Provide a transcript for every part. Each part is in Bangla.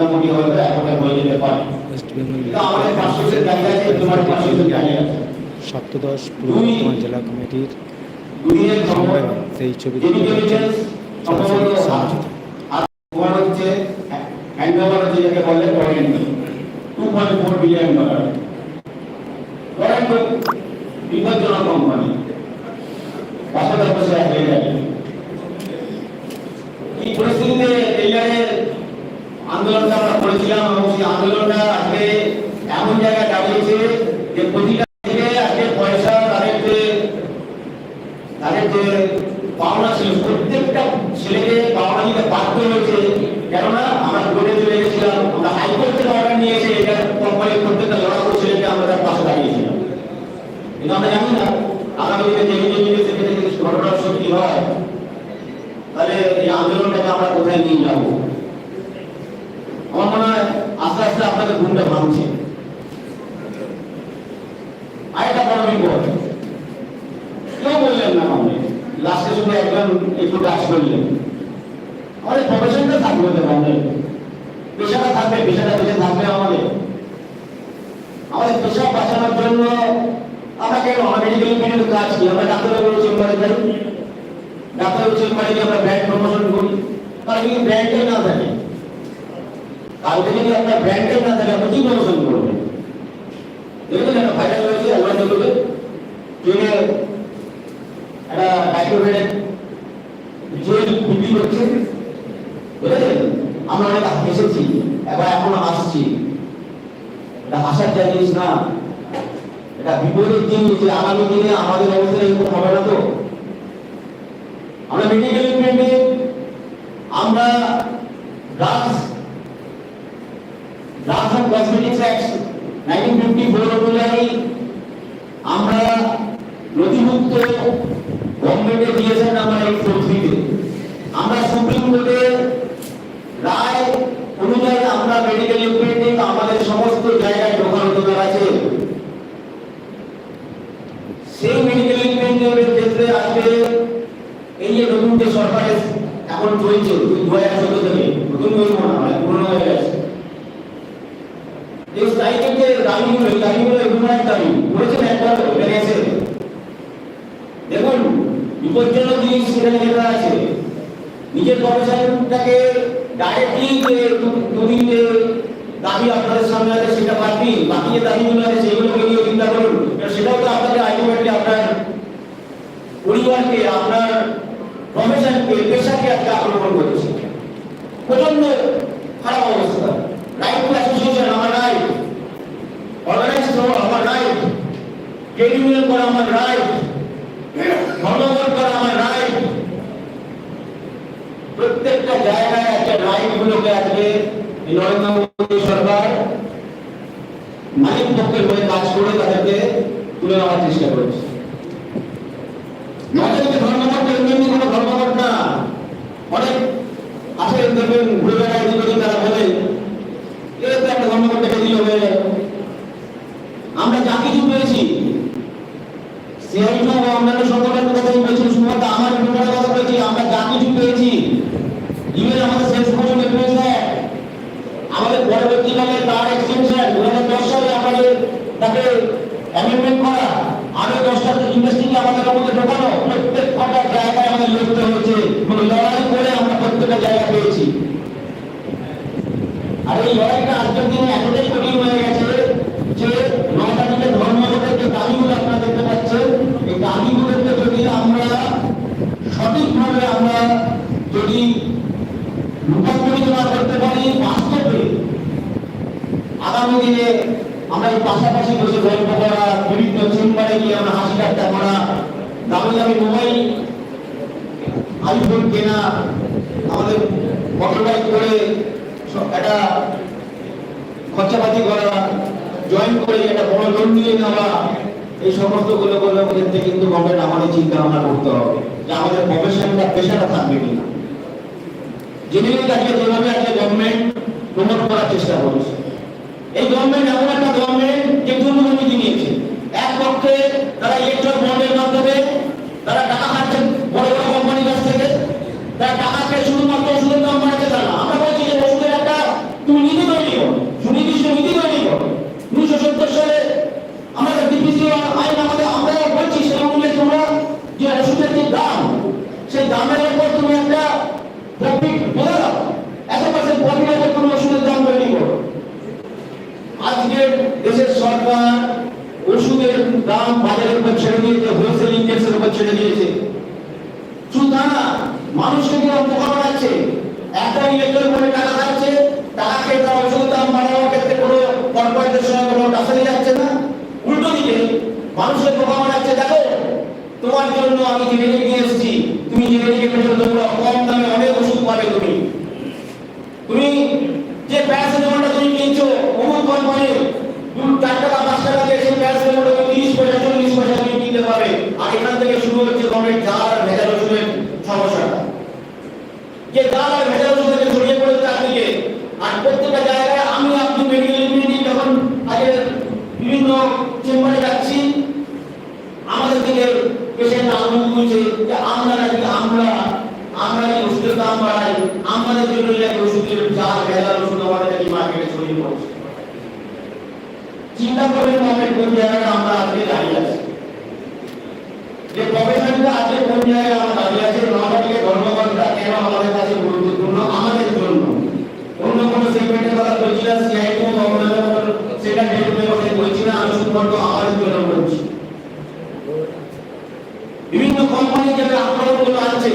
মোটামুটি হয়তো এখনকার হয়ে যেতে পারে। আমাদের পার্শ্ববর্তী জায়গা তোমার পার্শ্ববর্তী জায়গা সপ্তদশ পূর্ব বর্ধমান জেলা কমিটির সেই ছবি ইন্টেলিজেন্স সম্ভবত আলোচিত আর তোমার হচ্ছে হ্যান্ড ওভার হচ্ছে যাকে বলে Torrent two point four billion dollar Torrent বিপজ্জনক কোম্পানি পাশাপাশি বসে হয়ে যাবে এই পরিস্থিতিতে টেইলারের আন্দোলনটা আমরা করেছিলাম এবং সেই আন্দোলনটা আজকে এমন জায়গায় দাঁড়িয়েছে যে প্রতিটা থেকে আজকে পয়সা তাদের যে তাদের যে পাওনা ছিল প্রত্যেকটা ছেলেকে পাওনা দিতে বাধ্য হয়েছে কেননা আমরা কোর্টে চলে গেছিলাম আমরা হাইকোর্ট থেকে অর্ডার নিয়ে এসে এটা কোম্পানির প্রত্যেকটা লড়াকু ছেলেকে আমরা তার পাশে দাঁড়িয়েছিলাম কিন্তু আমরা জানি না আগামী দিনে যে যে জিনিস থেকে যদি ঘটনা সত্যি হয় তাহলে এই আন্দোলনটাকে আমরা কোথায় নিয়ে যাব আমার মনে হয় আস্তে আস্তে আপনাদের ঘুমটা ভাঙছে আরেকটা বড় বিপদ কেউ বললেন না আমাদের লাস্টে একটু কাজ করলেন আমাদের প্রফেশনটা থাকবে তো আমাদের। পেশাটা থাকবে, পেশাটা বেঁচে থাকবে আমাদের। আমাদের পেশা বাঁচানোর জন্য আমরা কেন মেডিকেল ইঞ্জিনিয়ারিং কাজ কি? আমরা ডাক্তারবাবুর চেম্বারে যাই। ডাক্তারবাবুর চেম্বারে গিয়ে আমরা ব্র্যান্ড প্রমোশন করি। তাহলে যদি ব্র্যান্ডটাই না থাকে? কালকে যদি আপনার ব্র্যান্ডটাই না থাকে আপনি কি প্রমোশন করবেন দেখবেন একটা ভাইরাল হয়েছে একটা মাইক্রোভেন বিক্রি করছে বুঝলেন? আমরা অনেক হেসেছি এবার এখনও হাসছি এটা হাসার যা জিনিস না। এটা বিপরীত জিনিস, যে আগামী দিনে আমাদের অবস্থা এরকম হবে না তো। আমরা মেডিকেল ইকুইপমেন্টে আমরা drugs drugs and cosmetics act nineteen fifty four অনুযায়ী আমরা নথিভুক্ত গভর্নমেন্টে দিয়েছেন আমার এই ফোর্থিতে আমরা সুপ্রিম কোর্টের রায় অনুযায়ী আমরা মেডিকেল ইকুইপমেন্ট আমাদের সমস্ত জায়গায় ঢোকার অধিকার আছে। সেই মেডিকেল ইকুইপমেন্টের ক্ষেত্রে আজকে এই যে নতুন যে সরকারের এখন চলছে দু হাজার চোদ্দ থেকে, নতুন বলব না অনেক পুরনো হয়ে গেছে। দেখুন, বিপজ্জনক জিনিস সেখানে আছে। নিজের প্রফেশনটাকে ডাইরেক্টলি যে যে দাবি আপনাদের সামনে আছে, সেটা বাদ দিন বাকি যে দাবিগুলো আছে, সেগুলোকে নিয়ে চিন্তা করুন। সেটাও তো আপনাকে আলটিমেটলি আপনার পরিবারকে, আপনার প্রফেশনকে পেশাকে আজকে আক্রমণ করছে। প্রচণ্ড খারাপ অবস্থা। রাইট টু অ্যাসোসিয়েশন আমার রাইট অর্গানাইজ আমার রাইট ট্রেড ইউনিয়ন করা আমার রাইট ধর্মঘট করা আমার রাইট প্রত্যেকটা জায়গায় একটা গুলোকে আজকে নরেন্দ্র মোদী সরকার মালিক পক্ষের হয়ে কাজ করে তাদেরকে তুলে নেওয়ার চেষ্টা করেছে। নজরে ধর্মঘট এমনি কোনো ধর্মঘট না। অনেক আছে দেখবেন, ঘুরে বেড়ায় তারা ইন্ডাস্ট্রিকে আইফোন কেনা আমাদের মোটর বাইক করে একটা খরচাপাতি করা জয়েন করে একটা বড় লোন নিয়ে নেওয়া, এই সমস্তগুলো গুলোর ক্ষেত্রে কিন্তু গভর্নমেন্ট আমাদের চিন্তা ভাবনা করতে হবে যে আমাদের প্রফেশনটা পেশাটা থাকবে কিনা। জেনারেলি আজকে যেভাবে আজকে গভর্নমেন্ট প্রমোট করার চেষ্টা করছে, এই গভর্নমেন্ট এমন একটা গভর্নমেন্ট যে দুর্নীতি নিয়েছে। এক পক্ষে তারা ইলেকট্রন তারা টাকা খেয়ে শুধুমাত্র ওষুধের দাম বাড়াতে চায় না আমরা বলছি যে ওষুধের একটা তুমি নিজে ছেড়ে দিয়েছে হোলসেল ইন্ডেক্সের উপর ছেড়ে দিয়েছে শুধু তা না মানুষকে কি উপকার বাড়াচ্ছে একটা ইলেকট্রিক বোর্ডে টাকা থাকছে টাকা খেয়ে তারা ওষুধ দাম বাড়ানোর ক্ষেত্রে কোনো কর্পোরেটের সঙ্গে কোনো যাচ্ছে না। উল্টো দিকে বানাচ্ছে, দেখো, তোমার জন্য আমি নিয়ে এসেছি, তুমি তোমরা কম দামে অনেক ওষুধ পাবে তুমি। তুমি যে প্যারাসিটামলটা তুমি কিনছো, অমুক চার টাকা, পাঁচ টাকা দিয়ে সেই প্যারাসিটামলটা তুমি তিরিশ পয়সা, চল্লিশ পয়সা তুমি কিনতে আর এখান থেকে শুরু হচ্ছে জাল আর ভেজাল ওষুধের সমস্যাটা যে জাল আর ভেজাল ওষুধ থেকে ছড়িয়ে পড়েছে চারদিকে আর প্রত্যেকটা জায়গায় আমি আপনি মেডিকেল ইউনিটি যখন আজকে বিভিন্ন চেম্বারে যাচ্ছি আমাদের দিকে পেশেন্ট আঙুল তুলছে যে আমরা নাকি আমরা আমরা যে ওষুধের দাম বাড়াই আমাদের জন্য নাকি ওষুধের জাল ভেজাল ওষুধ আমাদের নাকি মার্কেটে ছড়িয়ে পড়ছে চিন্তা করবেন গভর্নমেন্ট কোন জায়গায় আমরা আজকে দাঁড়িয়ে আছি যে প্রফেশনটা আজকে কোন জায়গায় আমরা দাঁড়িয়ে আছি নর্মালিকে ধর্মঘটটা কেন আমাদের কাছে গুরুত্বপূর্ণ আমাদের জন্য অন্য কোনো সেগমেন্টের কথা বলছি না সিআইটি সেটা ডেভেলপের কথা বলছি না আমি শুধুমাত্র আমাদের জন্য বলছি বিভিন্ন কোম্পানি যারা আক্রমণগুলো আছে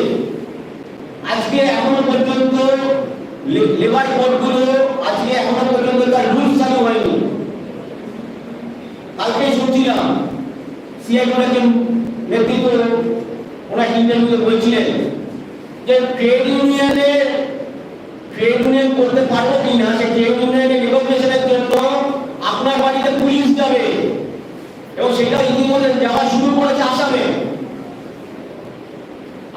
আজকে এখনও পর্যন্ত লেবার কোডগুলো আজকে এখনও পর্যন্ত তার রুলস চালু হয়নি। কালকে শুনছিলাম সিআই কলেজের নেতৃত্ব, ওনার ইন্টারভিউতে বলছিলেন যে ট্রেড ইউনিয়নে ট্রেড ইউনিয়ন করতে পারব কিনা সে ট্রেড ইউনিয়নের রিকগনিশনের জন্য আপনার বাড়িতে পুলিশ যাবে। এবং সেটা ইতিমধ্যে যাওয়া শুরু করেছে আসামে।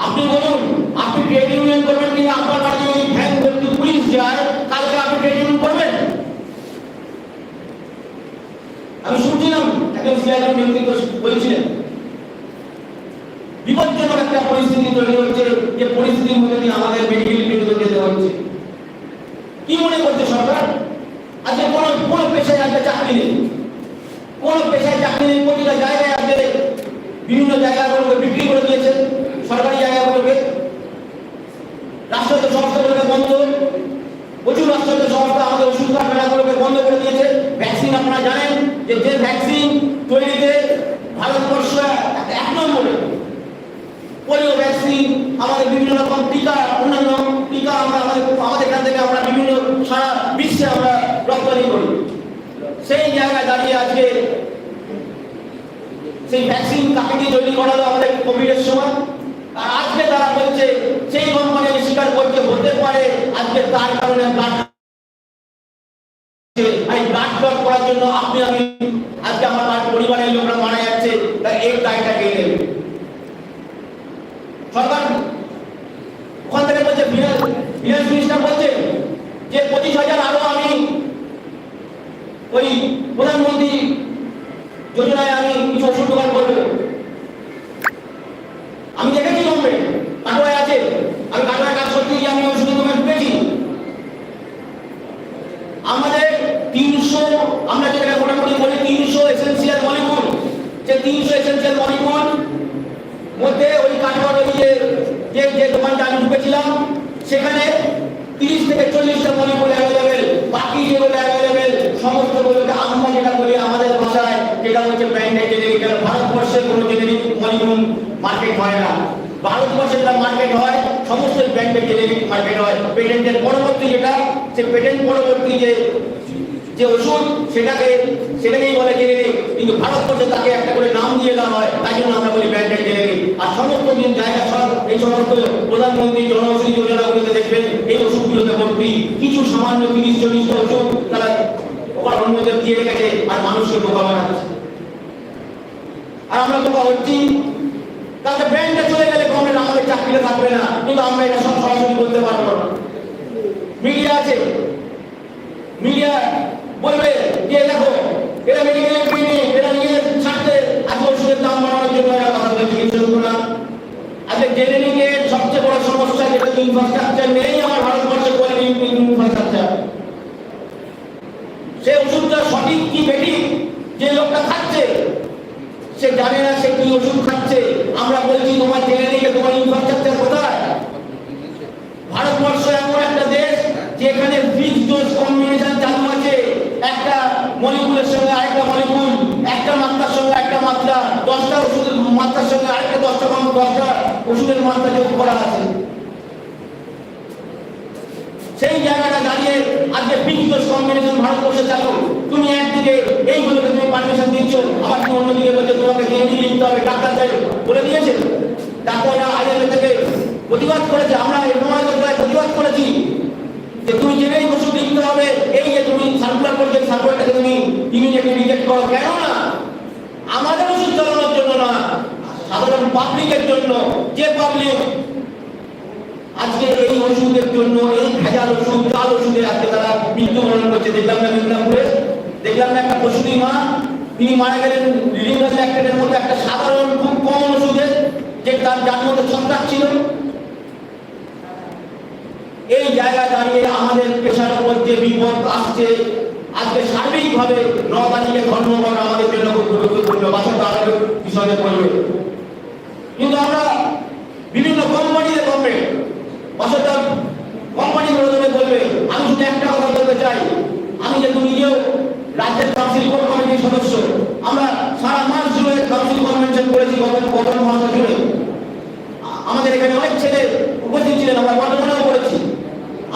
আপনি বলুন, আপনি ট্রেড ইউনিয়ন করবেন কিনা? আপনার বাড়িতে যদি ভ্যান ভর্তি পুলিশ যায়, কালকে আপনি ট্রেড ইউনিয়ন করবেন? আমি শুনছিলাম একজন সিআইএম নেতৃত্ব বলছিলেন, বিপজ্জনক একটা পরিস্থিতি তৈরি হচ্ছে যে পরিস্থিতির মধ্যে আমাদের মেডিকেল বিরুদ্ধে যেতে হচ্ছে। কি মনে করছে সরকার? আজকে কোন কোন পেশায় আজকে চাকরি নেই। কোন পেশায় চাকরি নেই, প্রতিটা জায়গায় আজকে বিভিন্ন জায়গাগুলোকে বিক্রি করে দিয়েছে সরকারি জায়গাগুলোকে রাষ্ট্রায়ত্ত সংস্থাগুলোকে বন্ধ। প্রচুর রাষ্ট্রায়ত্ত সংস্থা আমাদের ওষুধ কারখানাগুলোকে বন্ধ করে দিয়েছে। ভ্যাকসিন আপনারা জানেন যে যে ভ্যাকসিন তৈরিতে ভারতবর্ষ এক- এক নম্বরে। পোলিও ভ্যাকসিন আমাদের বিভিন্ন রকম টিকা, অন্যান্য টিকা আমরা আমাদের আমাদের এখান থেকে আমরা বিভিন্ন সারা বিশ্বে আমরা রপ্তানি করি। সেই জায়গায় দাঁড়িয়ে আজকে সেই ভ্যাকসিন কাকে দিয়ে তৈরি করালো আমাদের কোভিডের সময়? আর আজকে তারা বলছে, সেই কোম্পানি স্বীকার করতে হতে পারে। আজকে তার কারণে এই ক্লট করার জন্য আপনি, আমি, আজকে আমার পরিবারের লোকরা মারা যাচ্ছে। তাই এই দায়টা কে নেবে? সরকার ওখান থেকে বলছে ফিনান্স মিনিস্টার বলছে যে পঁচিশ হাজার আরও আমি ওই প্রধানমন্ত্রী যোজনায় আমি কিছু ওষুধ দোকান করব। আমি দেখেছি বোম্বে। কাটোয়ায় আছে। আমি বাংলার কাজ করতে গিয়ে আমি ওই সুন্দর ঢুকেছি। আমাদের তিনশো আমরা যেটা মোটামুটি বলি তিনশো এসেন্সিয়াল মলিকুল যে তিনশো এসেন্সিয়াল মলিকুল মধ্যে ওই কাটোয়ার ওই যে যে যে দোকানটা আমি ঢুকেছিলাম সেখানে তিরিশ থেকে চল্লিশটা মলিকুল অ্যাভেলেবেল বাকি যেগুলো অ্যাভেলেবেল সমস্ত গুলোকে আমরা যেটা বলি আমাদের ভাষায় যেটা হচ্ছে ব্র্যান্ডেড জেনেরিক ভারতবর্ষের কোনো জেনেরিক মলিকুল মার্কেট হয় না। ভারতবর্ষে যেটা মার্কেট হয়, সমস্ত ব্র্যান্ডেড জেনেরিক মার্কেট হয়। পেটেন্টের পরবর্তী যেটা, সে পেটেন্ট পরবর্তী যে যে ওষুধ, সেটাকে, সেটাকেই বলে জেনেরিক কিন্তু ভারতবর্ষে তাকে একটা করে নাম দিয়ে দেওয়া হয়, তাই জন্য আমরা বলি ব্র্যান্ডেড জেনেরিক আর সমস্ত দিন জায়গা সব, এই সমস্ত প্রধানমন্ত্রী জনঔষধি যোজনাগুলোতে দেখবেন, এই ওষুধগুলোতে ভর্তি। কিছু সামান্য তিরিশ চল্লিশটা ওষুধ তারা অন্যদের দিয়ে রেখেছে, আর মানুষকে বোকা বানাচ্ছে। আর আমরা বোকা হচ্ছি তাহলে ব্র্যান্ডে চলে গেলে গভর্নমেন্ট আমাদের চাকরিতে থাকবে না, কিন্তু আমরা এটা সব সরাসরি বলতে পারব না। মিডিয়া আছে। মিডিয়া বলবে যে, দেখো, এরা মেডিকেল ক্লিনিক এরা ওষুধের দাম বাড়ানোর জন্য এরা বলছে কিন্তু না। আজকে সবচেয়ে বড় সমস্যা যেটা ইনফ্রাস্ট্রাকচার নেই, আমার ভারতবর্ষে কোয়ালিটি ইনফ্রাস্ট্রাকচার সে ওষুধটা সঠিক কি বেঠিক, যে লোকটা খাচ্ছে, সে জানে না সে কি ওষুধ খাচ্ছে আমরা বলছি, তোমার জেনে দিকে তোমার ইনফ্রাস্ট্রাকচার কোথায়? ভারতবর্ষ এমন একটা দেশ যেখানে ব্রিজ কম্বিনেশন চালু আছে। একটা মলিকুলের সঙ্গে আরেকটা মলিকুল একটা মাত্রার সঙ্গে একটা মাত্রা, দশটা ওষুধের মাত্রার সঙ্গে আরেকটা দশটা দশটা ওষুধের মাত্রা যোগ করা আছে। সেই জায়গাটা দাঁড়িয়ে আজকে বিদ্যুৎ কম্বিনেশন ভারতবর্ষে চালু, তুমি একদিকে এইগুলোকে তুমি পারমিশন দিচ্ছ, আবার তুমি অন্যদিকে বলছো তোমাকে কেন্দ্রীয় নিতে হবে ডাক্তারদের বলে দিয়েছে। ডাক্তাররা আগে থেকে প্রতিবাদ করেছে, আমরা নয় প্রতিবাদ করেছি। যে তুমি জেনেই ওষুধ লিখতে হবে, এই যে তুমি সার্কুলার করছ সার্কুলারটাকে তুমি ইমিডিয়েটলি রিজেক্ট করো, কেন না? আমাদের ওষুধ চালানোর জন্য না, সাধারণ পাবলিকের জন্য, যে পাবলিক আজকে এই ওষুধের জন্য, এই ভেজাল ওষুধ চাল ওষুধে আজকে তারা মৃত্যুবরণ করছে। দেখলাম না মিদনাপুরে দেখলাম না, একটা প্রসূতি মা, তিনি মারা গেলেন লিভার অ্যাক্টের মধ্যে একটা সাধারণ, খুব কম ওষুধে, যে তার যার মধ্যে ছত্রাক ছিল। এই জায়গায় দাঁড়িয়ে আমাদের পেশার উপর যে বিপদ আসছে, আজকে সার্বিকভাবে ন তারিখে ধর্মঘট আমাদের জন্য খুব গুরুত্বপূর্ণ বাসা তার বিষয়ে পড়বে। কিন্তু আমরা বিভিন্ন কোম্পানিতে বলবে বাসটা কোম্পানিগুলো তুমি বলবে আমি শুধু একটা কথা বলতে চাই। আমি যেহেতু নিজেও রাজ্যের কাউন্সিল কোর কমিটির সদস্য, আমরা সারা মাস জুড়ে কাউন্সিল কনভেনশন করেছি গত গত মাস জুড়ে। আমাদের এখানে অনেক ছেলে উপস্থিত ছিলেন, আমরা বর্তমানেও করেছি।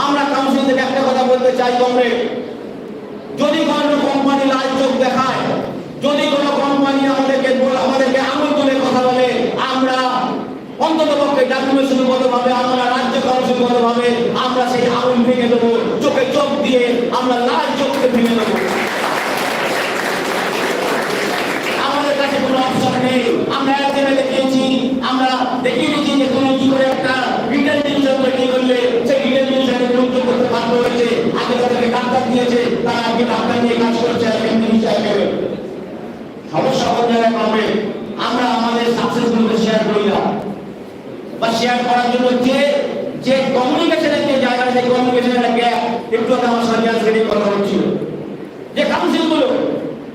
আমরা কাউন্সিল থেকে একটা কথা বলতে চাই কমরেড যদি কোনো কোম্পানি লাল চোখ দেখায়, যদি কোনো কোম্পানি আমাদেরকে আমাদেরকে আঙুল তুলে কথা বলে, আমরা অন্তত পক্ষে ডাকুমেন্টগত আমরা রাজ্য কাউন্সিলগত ভাবে আমরা সেই আগুন ভেঙে দেবো, চোখে চোখ দিয়ে আমরা লাল চোখকে ভেঙে দেবো। আমাদের কাছে কোনো অপশন নেই। আমরা একদিনে দেখিয়েছি আমরা দেখিয়ে দিচ্ছি যে তুমি কি করে একটা রিটেল ডিভিশন তৈরি করলে সেই রিটেল ডিভিশনে যুক্ত করতে বাধ্য হয়েছে আগে তাদেরকে ডাক্তার দিয়েছে তারা আজকে ডাক্তার নিয়ে কাজ করছে আর এমনি হিসাবে সমস্যা কোন জায়গায় পাবে আমরা আমাদের সাকসেসগুলোকে শেয়ার করি না বা শেয়ার করার জন্য যে যে কমিউনিকেশনের যে জায়গা সেই কমিউনিকেশনের গ্যাপ একটু আগে আমার সঙ্গে আজকে কথা হচ্ছিল। যে কাউন্সিলগুলো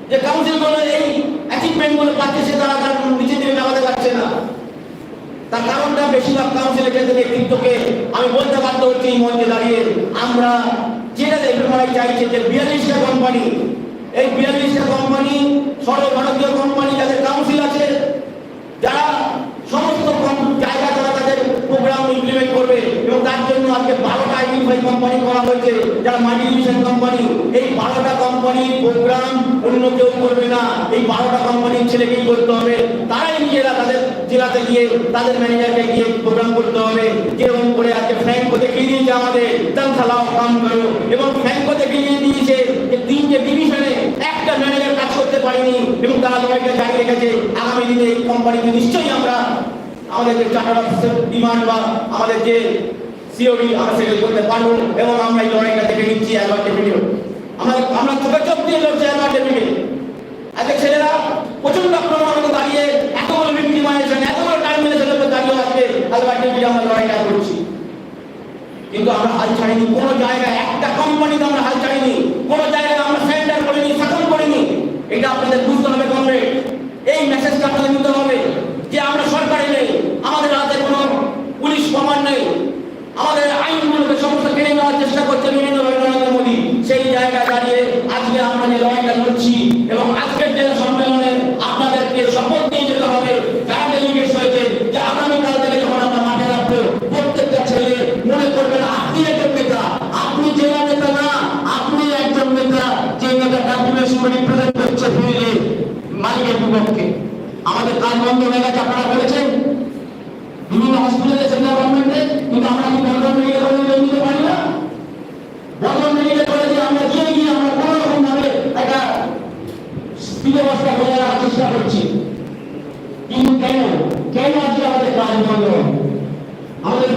যে কাউন্সিলগুলো এই অ্যাচিভমেন্টগুলো পাচ্ছে সে তারা তার নিচের দিকে নামাতে পারছে না। তার কারণটা বেশিরভাগ কাউন্সিলের ক্ষেত্রে নেতৃত্বকে আমি বলতে বাধ্য হচ্ছি এই মঞ্চে দাঁড়িয়ে। আমরা যেটা এফএমআই চাইছে যে বিয়াল্লিশটা কোম্পানি এই বিয়াল্লিশটা কোম্পানি সর্বভারতীয় কোম্পানি যাদের কাউন্সিল আছে, যারা সমস্ত কম- জায়গা তারা তাদের প্রোগ্রাম ইমপ্লিমেন্ট করবে এবং তার জন্য আজকে বারোটা আইডেন্টিফাই কোম্পানি করা হয়েছে, যারা মাল্টিভিশন কোম্পানি এই বারোটা কোম্পানির প্রোগ্রাম অন্য কেউ করবে না। এই বারোটা কোম্পানির ছেলেকেই করতে হবে। তারাই নিজেরা তাদের জেলাতে গিয়ে, তাদের ম্যানেজারকে গিয়ে প্রোগ্রাম করতে হবে। যেরকম করে আজকে ফ্র্যাঙ্কো দেখিয়ে দিয়েছে আমাদের তানখালাও কাম করো। এবং ফ্র্যাঙ্কো দেখিয়ে দিয়েছে যে তিনটে ডিভিশনে একটা ম্যানেজার কাজ করতে পারেনি এবং তারা সবাইকে জানিয়ে রেখেছে। আগামী দিনে এই কোম্পানিতে নিশ্চয়ই আমরা আমাদের যে চার্টার অফিসের ডিমান্ড বা আমাদের যে সিওডি সেগুলো করতে পারব, এবং আমরা এই লড়াইটা থেকে নিচ্ছি একবার ডেফিনিট আমরা আমরা চোখে চোখ দিয়ে লড়ছি একবার ডেফিনিট আজকে ছেলেরা প্রচণ্ড আক্রমণ দাঁড়িয়ে, এত বড় ভিক্টিমাইজেশন এত বড় টাইম মেনেছেন দাঁড়িয়ে আজকে একবার ডেফিনিট আমরা লড়াইটা করছি। কিন্তু আমরা হাল ছাড়িনি, কোনো জায়গায় একটা কোম্পানিতে আমরা হাল ছাড়িনি কোনো জায়গায় আমরা সেন্টার করিনি শাসন করিনি এটা আপনাদের বুঝতে হবে কমরেড এই মেসেজটা আপনাদের নিতে হবে যে আমরা সরকারি নেই আমাদের হাতে কোনো পুলিশ কমান্ড নেই আমাদের আইনগুলোকে সমস্ত কেড়ে নেওয়ার চেষ্টা করছে বিভিন্ন নরেন্দ্র মোদী সেই জায়গায় দাঁড়িয়ে আজকে আমরা যে লড়াইটা লড়ছি এবং আজকের যে সম্মেলনে আপনাদেরকে শপথ নিয়ে যেতে হবে যারা ডেলিগেট হয়েছে যে আগামীকাল থেকে যখন আমরা মাঠে রাখব প্রত্যেকটা ছেলে মনে করবেন আপনি একজন নেতা আপনি জেলা নেতা না আপনি একজন নেতা যে নেতা ডাকুমেন্টস রিপ্রেজেন্ট করছে ফিরে বিপক্ষে আমাদের কাজ বন্ধ হয়ে গেছে, আপনারা বলেছেন বিভিন্ন হসপিটালে সেন্ট্রাল গভর্নমেন্টে, কিন্তু আমরা কি বর্ধমান মেডিকেল কলেজে নিতে পারি না? বর্ধমান মেডিকেল কলেজে আমরা গিয়ে গিয়ে আমরা কোনো রকম ভাবে একটা ব্যবস্থা বজায় রাখার চেষ্টা করছি। কিন্তু কেন? কেন আজকে আমাদের কাজ বন্ধ আমাদের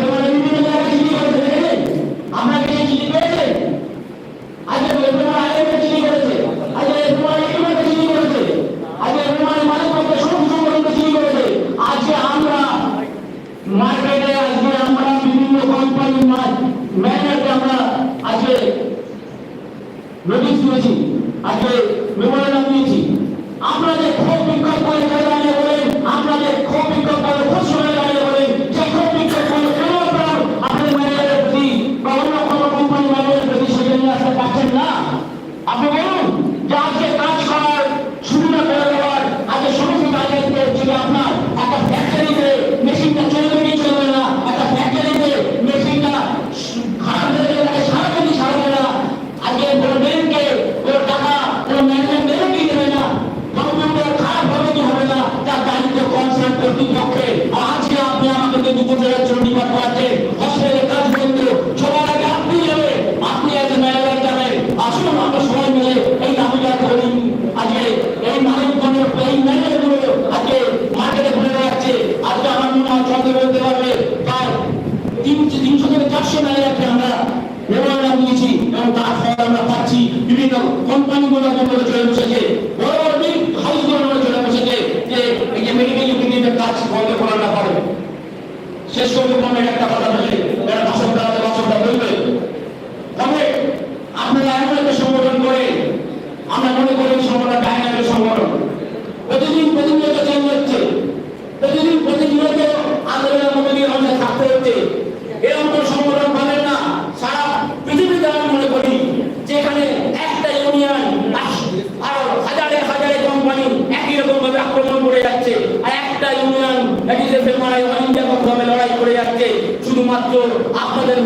আক্রমণ করে যাচ্ছে। শুধুমাত্র আপনাদের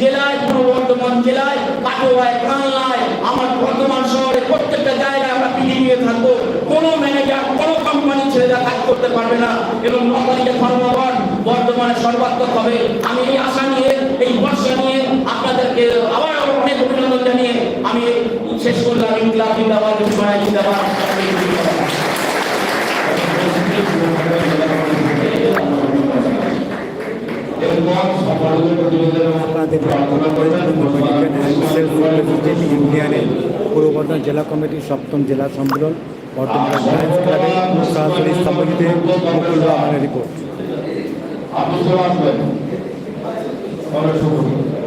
জেলায় পূর্ব বর্ধমান জেলায়, কাটোয়ায় কানলায় আমার বর্ধমান শহরে প্রত্যেকটা জায়গায় আমরা পিড়ি নিয়ে ম্যানেজার কোনো কোম্পানি ছেলেরা কাজ করতে পারবে না। এবং ন তারিখে ধর্মঘট বর্ধমানে সর্বাত্মক হবে। আমি এই আশা নিয়ে এই বর্ষা নিয়ে আপনাদেরকে আবার অনেক অভিনন্দন জানিয়ে আমি শেষ করলাম। ইনকলাব জিন্দাবাদ জিন্দাবাদ। ইউনিয়নের পূর্ব বর্ধমান জেলা কমিটির সপ্তম জেলা সম্মেলন বর্তমান লায়ন্স ক্লাবে সরাসরি সম্মিলিত মুকুল রহমানের রিপোর্ট। অনেক শুভ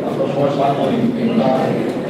আমরা সবাই সাথে